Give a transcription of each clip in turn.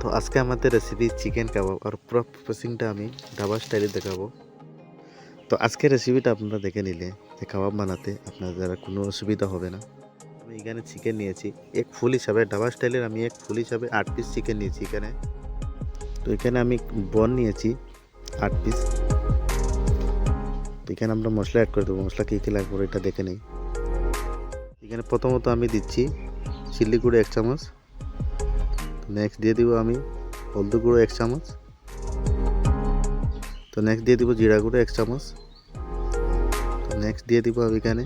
তো আজকে আমাদের রেসিপি চিকেন কাবাব আর পুরো প্রসেসিংটা আমি ধাবা স্টাইলে দেখাবো। তো আজকে রেসিপিটা আপনারা দেখে নিলে যে কাবাব বানাতে আপনাদের আর কোনো অসুবিধা হবে না। আমি এখানে চিকেন নিয়েছি, এক ফুল হিসাবে ধাবা স্টাইলের আমি এক ফুল হিসাবে আট পিস চিকেন নিয়েছি এখানে। তো এখানে আমি বন নিয়েছি, আট পিস তো এখানে আমরা মশলা অ্যাড করে দেবো, মশলা কী কী লাগবে এটা দেখে নেই। এখানে প্রথমত আমি দিচ্ছি চিল্লি গুঁড়ো এক চামচ নেক্সট দিয়ে দিব আমি হলদি গুঁড়ো এক চামচ। তো নেক্সট দিয়ে দিব জিরা গুঁড়ো এক চামচ। তো নেক্সট দিয়ে দিব আমি এখানে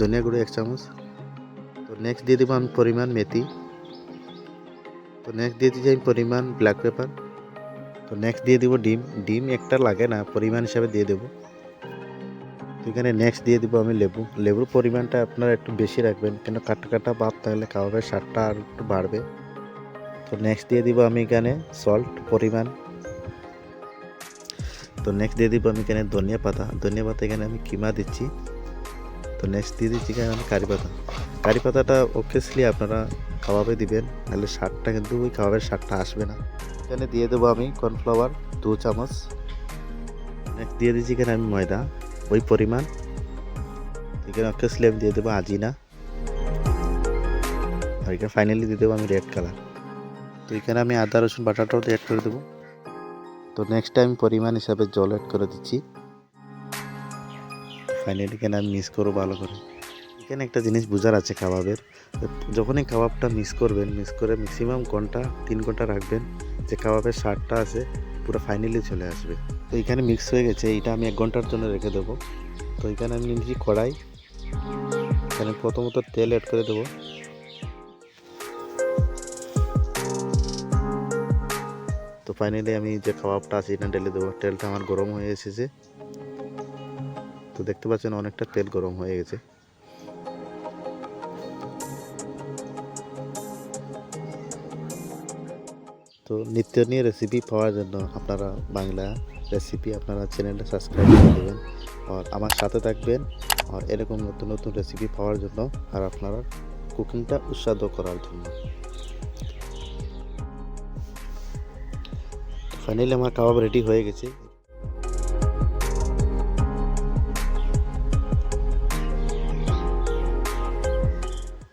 ধনিয়া গুঁড়ো এক চামচ। তো নেক্সট দিয়ে দিব আমি পরিমাণ মেথি। তো নেক্সট দিয়ে দিচ্ছি আমি পরিমাণ ব্ল্যাক পেপার তো নেক্সট দিয়ে দিব ডিম। ডিম একটা লাগে না, পরিমাণ হিসাবে দিয়ে দেবো। এখানে নেক্সট দিয়ে দিব আমি লেবু। লেবুর পরিমাণটা আপনারা একটু বেশি রাখবেন। কেন কাটা কাটা ভাব তাহলে কাবাবের স্বাদটা আর একটু বাড়বে। তো নেক্সট দিয়ে দিব আমি এখানে সল্ট পরিমাণ। তো নেক্সট দিয়ে দিব আমি এখানে ধনিয়া পাতা। ধনিয়া পাতা এখানে আমি কিমা দিচ্ছি। তো নেক্সট দিয়ে দিচ্ছি এখানে আমি কারি পাতা। কারি পাতাটা অবভিয়াসলি আপনারা খাওয়াবে দিবেন, নাহলে স্বাদটা কিন্তু ওই কাবাবের স্বাদটা আসবে না। এখানে দিয়ে দেবো আমি কর্নফ্লাওয়ার দু চামচ। নেক্সট দিয়ে দিচ্ছি এখানে আমি ময়দা, ওই পরিমাণ। এখানে অবভিয়াসলি আমি দিয়ে দেবো আজিনা। আর এখানে ফাইনালি দিয়ে দেবো আমি রেড কালার তো এখানে আমি আদা, রসুন, বাটাটাও অ্যাড করে দেবো। তো নেক্সট টাইম পরিমাণ হিসাবে জল অ্যাড করে দিচ্ছি। ফাইনালি এখানে আমি মিক্স করব ভালো করে। এখানে একটা জিনিস বোঝার আছে কাবাবের। যখনই কাবাবটা মিক্স করবেন মিক্স করে ম্যাক্সিমাম ঘণ্টা, তিন ঘণ্টা রাখবেন যে কাবাবের স্বাদটা আছে, পুরো ফাইনালি চলে আসবে। তো এখানে মিক্স হয়ে গেছে এটা আমি এক ঘণ্টার জন্য রেখে দেবো। তো এখানে আমি নিয়েছি কড়াই। এখানে প্রথমত তেল অ্যাড করে দেবো। তো ফাইনালি আমি যে কাবাবটা আছে এটা ঢেলে দেবো। তেলটা আমার গরম হয়ে এসেছে। তো দেখতে পাচ্ছেন অনেকটা তেল গরম হয়ে গেছে। তো নিত্য নিয়ে রেসিপি পাওয়ার জন্য আপনারা বাংলা রেসিপি আপনারা চ্যানেলটা সাবস্ক্রাইব করে দেবেন আর আমার সাথে থাকবেন আর এরকম নতুন নতুন রেসিপি পাওয়ার জন্য আর আপনারা কুকিংটা উৎসাহ করার জন্য। ফাইনালি আমার কাবাব রেডি হয়ে গেছে।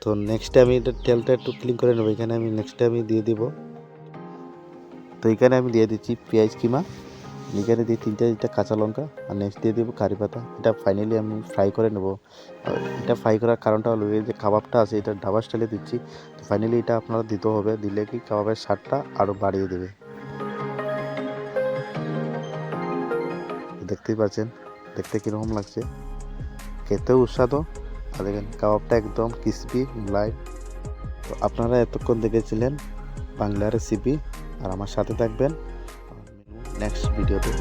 তো নেক্সটে আমি এটা তেলটা একটু ক্লিন করে নেব। এখানে আমি নেক্সটে আমি দিয়ে দিব। তো এখানে আমি দিয়ে দিচ্ছি পেঁয়াজ কিমা। এখানে দিয়ে তিনটে তিনটা কাঁচা লঙ্কা। আর নেক্সট দিয়ে দেবো কারি পাতা। এটা ফাইনালি আমি ফ্রাই করে নেব। এটা ফ্রাই করার কারণটা হলো এই যে কাবাবটা আছে, এটা ঢাবা স্টাইলে দিচ্ছি। তো ফাইনালি এটা আপনারা দিতে হবে। দিলে কি কাবাবের স্বাদটা আরও বাড়িয়ে দেবে। দেখতেই পাচ্ছেন, দেখতে কীরকম লাগছে। খেতেও উৎসাদ আর দেখেন কাবাবটা একদম ক্রিসপি লাইট তো আপনারা এতক্ষণ দেখেছিলেন বাংলা রেসিপি আর আমার সাথে থাকবেন। নেক্সট ভিডিওতে।